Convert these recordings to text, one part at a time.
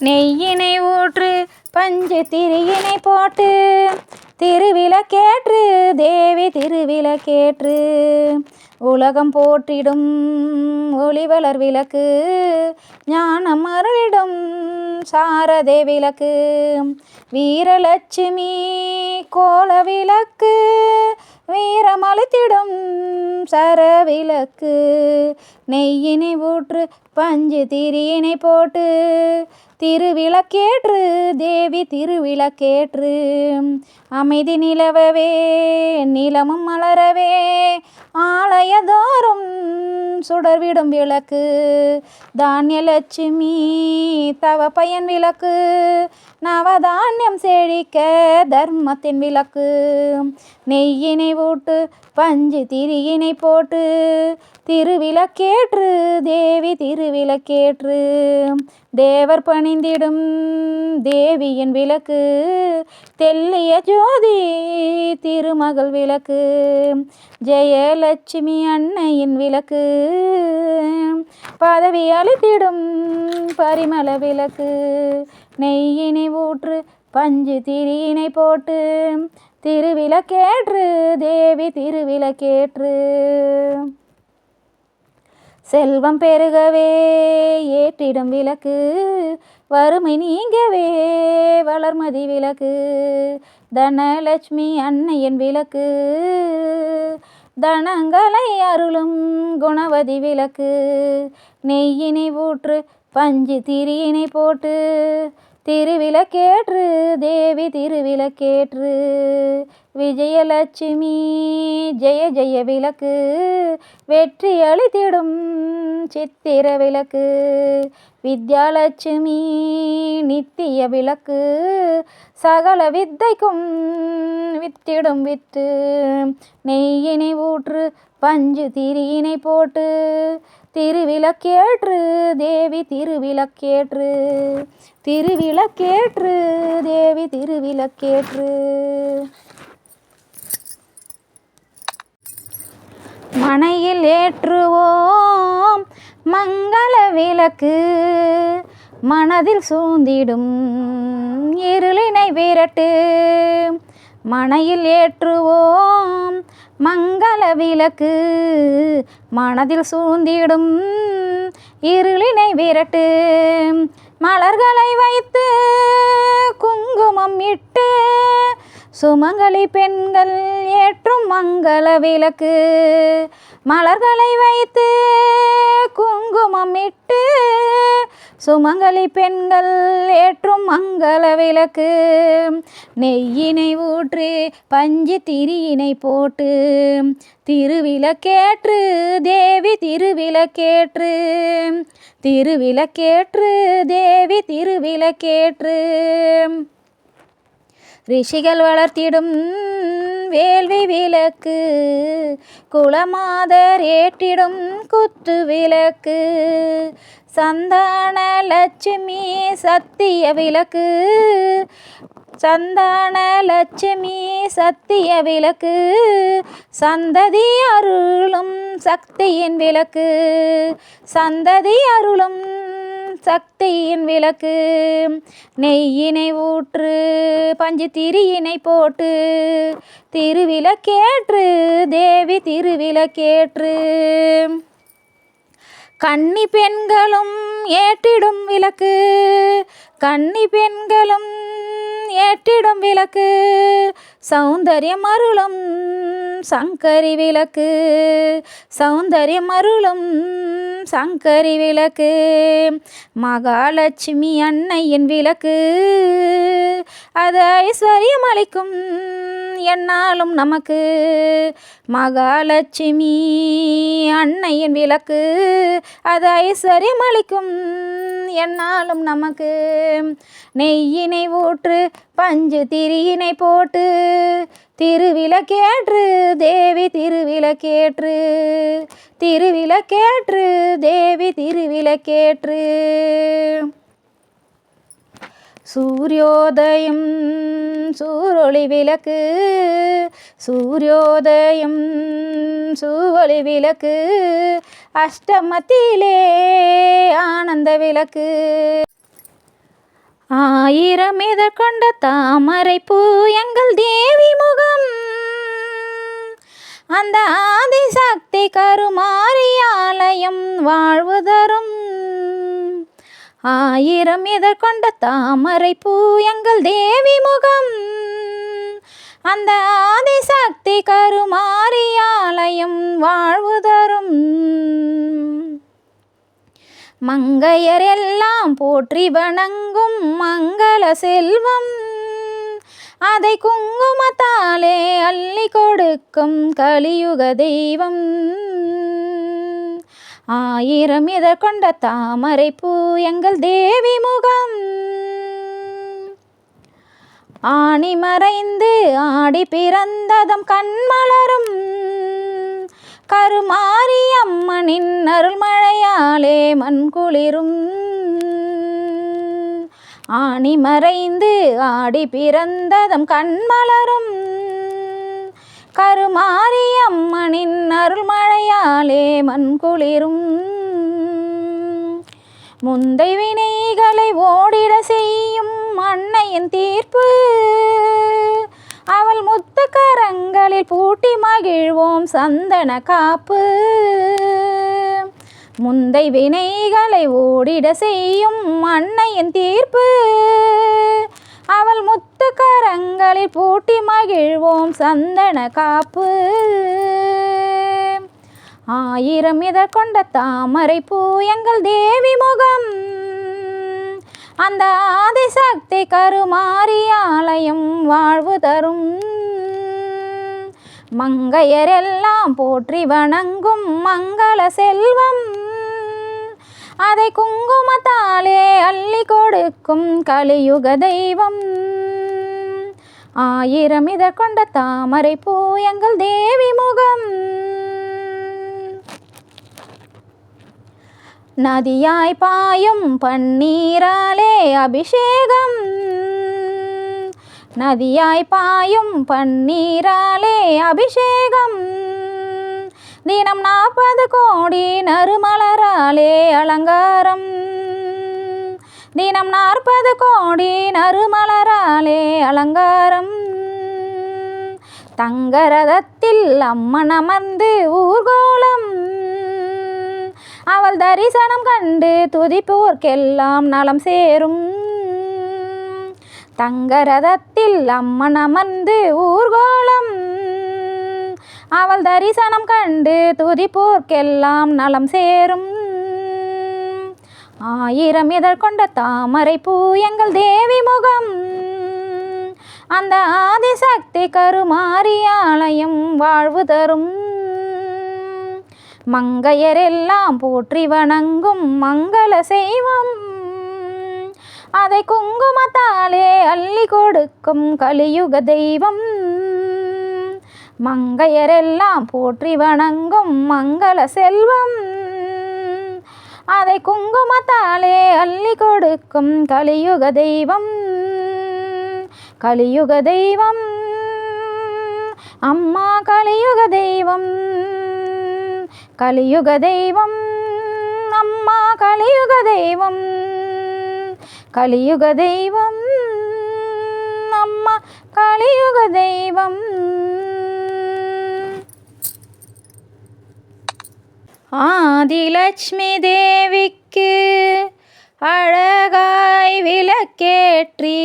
நெய்யினை ஊற்று பஞ்சு திரியினை போட்டு திருவிளக்கேற்று தேவி திருவிளக்கேற்று உலகம் போற்றிடும் ஒளிவளர் விளக்கு ஞானம் அருளிடும் சாரதே விளக்கு. வீரலட்சுமி கோல விளக்கு வீரமளித்திடும் சரவிளக்கு நெய்யினை ஊற்று பஞ்சு திரியினை போட்டு திருவிளக்கேற்று தேவி திருவிளக்கேற்று. அமைதி நிலவவே நிலமும் மலரவே ஆலயதோறும் சுடர்விடும் விளக்கு. தானியலட்சுமி தவ பயன் விளக்கு. நவதானியம் செழிக்க தர்மத்தின் விளக்கு. நெய்யினை ஊட்டு பஞ்சு திரியினை போட்டு. திருவிளக்கேற்று தேவி திருவிளக்கேற்று. தேவர் பணிந்திடும் தேவியின் விளக்கு தெல்லிய ஜோதி திருமகள் விளக்கு ஜெயலட்சுமி அன்னையின் விளக்கு பதவி அளித்திடும் பரிமள விளக்கு நெய்யினை ஊற்று பஞ்சு திரியினை போட்டு திருவிளக்கேற்று தேவி திருவிளக்கேற்று. செல்வம் பெருகவே ஏற்றிடும் விளக்கு. வறுமை நீங்கவே வளர்மதி விளக்கு. தனலட்சுமி அன்னையின் விளக்கு. தனங்களை அருளும் குணவதி விளக்கு. நெய்யினை ஊற்று பஞ்சு திரியினை போட்டு திருவிளக்கேற்று தேவி திருவிளக்கேற்று. விஜயலட்சுமி ஜெய ஜெய விளக்கு. வெற்றி அளித்திடும் சித்திர விளக்கு. வித்யாலட்சுமி நித்திய விளக்கு. சகல வித்தைக்கும் வித்திடும் வித்து. நெய்யினை ஊற்று பஞ்சு திரியினை போட்டு. திருவிளக்கேற்று தேவி திருவிளக்கேற்று. திருவிளக்கேற்று தேவி திருவிளக்கேற்று. மனையில் ஏற்றுவோம் மங்கள விளக்கு. மனதில் சூழ்ந்திடும் இருளினை விரட்டு. மனையில் ஏற்றுவோம். மங்கள விளக்கு மனதில் சூழ்ந்திடும். இருளினை விரட்டு மலர்களை வைத்து குங்குமம் இட்டு சுமங்கலி பெண்கள் ஏற்றும் மங்கள விளக்கு. மலர்களை வைத்து குங்குமம் இட்டு சுமங்கலி பெண்கள் ஏற்றும் மங்கள விளக்கு. நெய்யினை ஊற்றி பஞ்சு திரியினை போட்டு திருவிளக்கேற்று தேவி திருவிளக்கேற்று. திருவிளக்கேற்று தேவி திருவிளக்கேற்று. ரிஷிகள் வளர்த்திடும் வேள்வி விளக்கு குலமாதர் ஏற்றிடும் குத்து விளக்கு சந்தான லட்சுமி சத்திய விளக்கு சந்தான லட்சுமி சத்திய விளக்கு சந்ததி அருளும் சக்தியின் விளக்கு சந்ததி அருளும் சக்தியின் விளக்கு நெய்யினை ஊற்று பஞ்சு திரியினை போட்டு திருவிளக்கேற்று தேவி திருவிளக்கேற்று. கன்னி பெண்களும் ஏற்றிடும் விளக்கு. கன்னி பெண்களும் ஏற்றிடும் விளக்கு. சௌந்தரியம் அருளும் சங்கரி விளக்கு. சௌந்தரியம் அருளும் சங்கரி விளக்கு. மகாலட்சுமி அன்னையின் விளக்கு. அது ஐஸ்வர்யம் அளிக்கும் என்னாலும் நமக்கு. மகாலட்சுமி அன்னையின் விளக்கு அது ஐஸ்வர்யம் அளிக்கும். என்னாலும் நமக்கு நெய்யினை ஊற்று பஞ்சு திரியினை போட்டு திருவிளக்கேற்று தேவி திருவிளக்கேற்று. திருவிளக்கேற்று தேவி திருவிளக்கேற்று. சூரியோதயம் சூரொளி விளக்கு. சூரியோதயம் சூவொளி விளக்கு. அஷ்டமத்திலே ஆனந்த விளக்கு. ஆயிரம் இதழ் கொண்ட தாமரை பூ எங்கள் தேவி முகம். அந்த ஆதிசக்தி கருமாரியாலயம் வாழ்வு தரும். ஆயிரம் இதழ் கொண்ட தாமரை பூ எங்கள் தேவி முகம். அந்த ஆதிசக்தி கருமாரியாலயம் வாழ்வு தரும். மங்கையர் எல்லாம் போற்றி வணங்கும் மங்கள செல்வம். அதை குங்குமத்தாலே அள்ளி கொடுக்கும் கலியுக தெய்வம். ஆயிரம் இதழ் கொண்ட தாமரை பூ எங்கள் தேவி முகம். ஆணி மறைந்து ஆடி பிறந்ததம் கண்மலரும் கருமாரி அம்மனின் அருள்மழையாலே மண் குளிரும். ஆணி மறைந்து ஆடி பிறந்ததம் கண்மலரும் கருமாரியம்மனின் அருள்மழையாலே மண் குளிரும் முந்தை வினைகளை ஓடிட செய்யும் அன்னையின் தீர்ப்பு. அவள் முத்து கரங்களில் பூட்டி மகிழ்வோம் சந்தன காப்பு. முந்தை வினைகளை ஓடிட செய்யும் அன்னையின் தீர்ப்பு. அவள் முத்து கரங்களில் பூட்டி மகிழ்வோம் சந்தன காப்பு. ஆயிரம் இதழ் கொண்ட தாமரை பூ எங்கள் தேவி முகம். அந்த ஆதிசக்தி கருமாறி ஆலயம் வாழ்வு தரும். மங்கையரெல்லாம் போற்றி வணங்கும் மங்கள செல்வம். அதை குங்குமத்தாலே அள்ளி கொடுக்கும் கலியுக தெய்வம். ஆயிரம் இத கொண்ட தாமரை பூ எங்கள் தேவி முகம். நதியாய் பாயும் பன்னீராலே அபிஷேகம். நதியாய் பாயும் பன்னீராலே அபிஷேகம். தினம் நாற்பது கோடி நறுமலராலே அலங்காரம். தினம் நாற்பது கோடி நறுமலராலே அலங்காரம். தங்கரதத்தில் அம்மன் அமர்ந்து ஊர்கோலம். அவள் தரிசனம் கண்டு துதிப்போர்க்கெல்லாம் நலம் சேரும். தங்கரதத்தில் அம்மன் அமர்ந்து ஊர்கோலம். அவள் தரிசனம் கண்டு துதிப்போர்க்கெல்லாம் நலம் சேரும். ஆயிரம் இதழ்கொண்ட தாமரை பூ எங்கள் தேவி முகம். அந்த ஆதிசக்தி கருமாரியாலயம் வாழ்வு தரும். மங்கையரெல்லாம் போற்றி வணங்கும் மங்கள செய்வம். அதை குங்குமத்தாலே அள்ளி கொடுக்கும் கலியுக தெய்வம். மங்கையரெல்லாம் போற்றி வணங்கும் மங்கள செல்வம். அதை குங்குமத்தாலே அள்ளி கொடுக்கும் கலியுக தெய்வம். கலியுக தெய்வம். அம்மா கலியுக தெய்வம். கலியுக தெய்வம். அம்மா கலியுக தெய்வம். கலியுக தெய்வம். அம்மா கலியுக தெய்வம். ஆதிலட்சுமி தேவிக்கு அழகாய் விளக்கேற்றி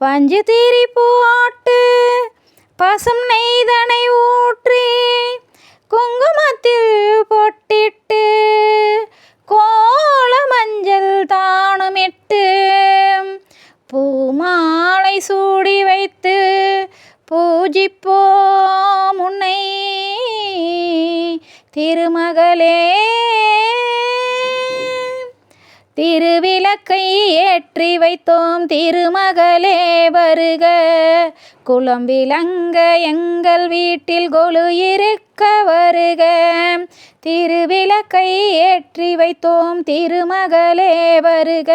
பஞ்சு திரி போட்டு பசும் நெய்தனை ஊற்றி குங்குமத்தில் பொட்டிட்டு கோல மஞ்சள் தானுமிட்டு பூமாலை சூடி வைத்து பூஜிப்போ திருமகளே திருவிளக்கை ஏற்றி வைத்தோம் திருமகளே வருக. குளம் விளங்க எங்கள் வீட்டில் கொலு இருக்க. வருக. திருவிளக்கை ஏற்றி வைத்தோம் திருமகளே வருக.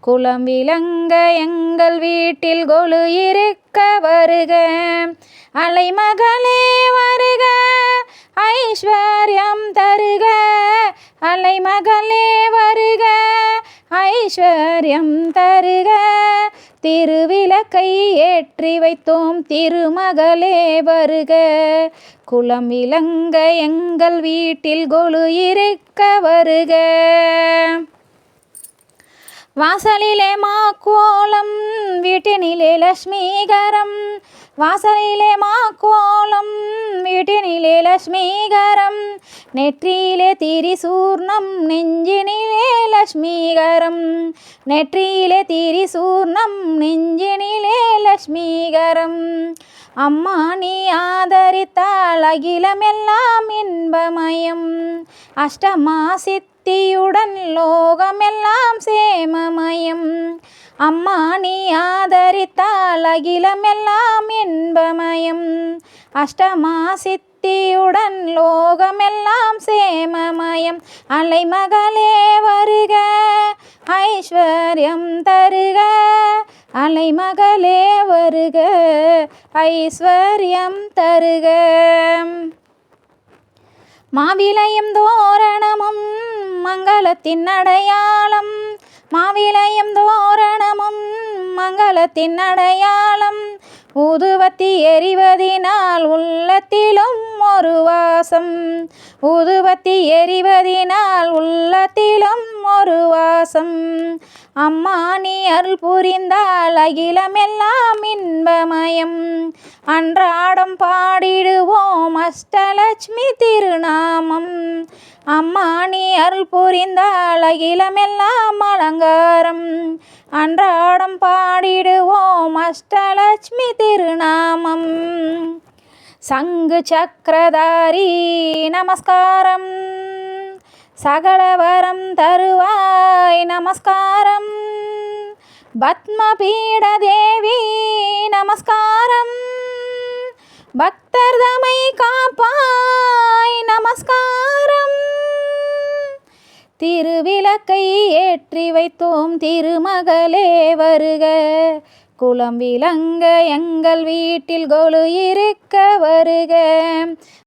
குலம் விளங்க எங்கள் வீட்டில் கொலு இருக்க வருக. அலைமகளே வருக ஐஸ்வர்யம் தருக. அலைமகளே வருக ஐஸ்வர்யம் தருக. திருவிளக்கை ஏற்றி வைத்தோம் திருமகளே வருக. குலம் விளங்க எங்கள் வீட்டில் கொலு இருக்க வருக. വാസലിലെ മാക്കോളം വീട്ടിനിലെ ലക്ഷ്മീകരം. വാസലിലെ മാക്കോളം വീട്ടിനിലെ ലക്ഷ്മീകരം. നെറ്റിയിലെ തിരിസൂർണം നെഞ്ചിനിലെ ലക്ഷ്മീകരം. നെറ്റിയിലെ തിരിസൂർണം നെഞ്ചിനിലെ ലക്ഷ്മീകരം. അമ്മ നീ ആദരിത്താൾ അഖിലമെല്ലാം ഇൻപമയം. അഷ്ടമാസി பக்தியுடன் லோகமெல்லாம் சேமமயம். அம்மா நீ ஆதரித்தால் அகிலமெல்லாம் இன்பமயம். அஷ்டமா சித்தியுடன் லோகமெல்லாம் சேமமயம். அலைமகளே வருக ஐஸ்வர்யம் தருக. அலைமகளே வருக ஐஸ்வர்யம் தருக. மாவிலையும் தோரணமும் மங்களத்தின் அடையாளம். மாவிலையும் தோரணமும் மங்களத்தின் அடையாளம். ஊதுவத்தி எறிவதினால் உள்ளத்திலும் ஒரு வாசம். ஊதுவத்தி எறிவதினால் உள்ளத்திலும் ஒரு வாசம். அம்மா நீ அருள் புரிந்தால் அகிலமெல்லாம் இன்பமயம். அன்றாடம் பாடிடுவோம் அஷ்டலட்சுமி திருநாமம். அம்மா நீ அருள் புரிந்தால் அகிலமெல்லாம் அலங்காரம். அன்றாடம் பாடிடுவோம் அஷ்டலட்சுமி திருநாமம். சங்கு சக்கரதாரி நமஸ்காரம். சகலவரம் தருவாய் நமஸ்காரம். பத்மபீட தேவி நமஸ்காரம். பக்தர் தமை காப்பாய் நமஸ்காரம். திருவிளக்கை ஏற்றி வைத்தோம் திருமகளே வருக. குலம் விளங்க எங்கள் வீட்டில் கொலு இருக்க வருக.